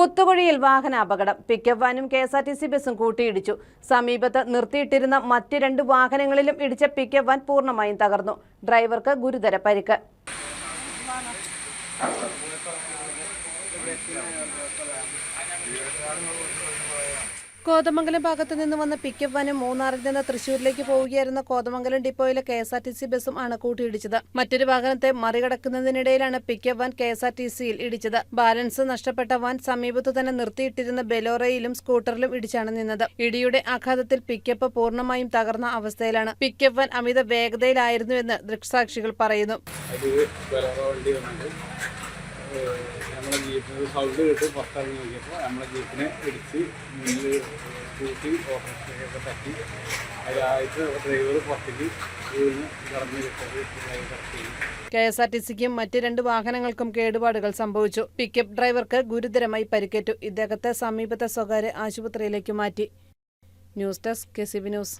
കുത്തുകുഴിയിൽ വാഹന അപകടം pickup വാനും K S R T C ബസും കൂട്ടിയിടിച്ചു. സമീപത്ത് നിർത്തിയിട്ടിരുന്ന മറ്റ് രണ്ട് വാഹനങ്ങളിലും ഇടിച്ച പിക്കപ്പ് വാൻ പൂർണമായും തകർന്നു. ഡ്രൈവർക്ക് ഗുരുതര പരിക്ക്. കോതമംഗലം ഭാഗത്തു നിന്ന് വന്ന പിക്കപ്പ് വാനും മൂന്നാറിൽ നിന്ന് തൃശൂരിലേക്ക് പോവുകയായിരുന്ന Kothamangalam ഡിപ്പോയിലെ K S R T C ബസും ആണ് കൂട്ടിയിടിച്ചത്. മറ്റൊരു വാഹനത്തെ മറികടക്കുന്നതിനിടയിലാണ് pickup van K S R T സിയിൽ ഇടിച്ചത്. ബാലൻസ് നഷ്ടപ്പെട്ട വാൻ സമീപത്തു തന്നെ നിർത്തിയിട്ടിരുന്ന ബെലോറയിലും സ്കൂട്ടറിലും ഇടിച്ചാണ് നിന്നത്. ഇടിയുടെ ആഘാതത്തിൽ പിക്കപ്പ് പൂർണമായും തകർന്ന അവസ്ഥയിലാണ്. പിക്കപ്പ് വൻ അമിത വേഗതയിലായിരുന്നുവെന്ന് ദൃക്സാക്ഷികൾ പറയുന്നു. നമ്മളെ ജീപ്പിന് സൗണ്ട് കേട്ട് പുറത്തിറങ്ങി നോക്കിയപ്പോൾ നമ്മളെ ജീപ്പിനെ ഇടിച്ച് മുന്നിൽ കൂട്ടി ഓഫീസിലേക്കൊക്കെ തട്ടി. അതിലായിട്ട് ഡ്രൈവർ പുറത്തേക്ക് വീണ് കടന്നു കിട്ടത് കെ എസ് ആർ ടി സിക്കും മറ്റ് രണ്ട് വാഹനങ്ങൾക്കും കേടുപാടുകൾ സംഭവിച്ചു. പിക്കപ്പ് ഡ്രൈവർക്ക് ഗുരുതരമായി പരിക്കേറ്റു. ഇദ്ദേഹത്തെ സമീപത്തെ സ്വകാര്യ ആശുപത്രിയിലേക്ക് മാറ്റി. News desk K C B news.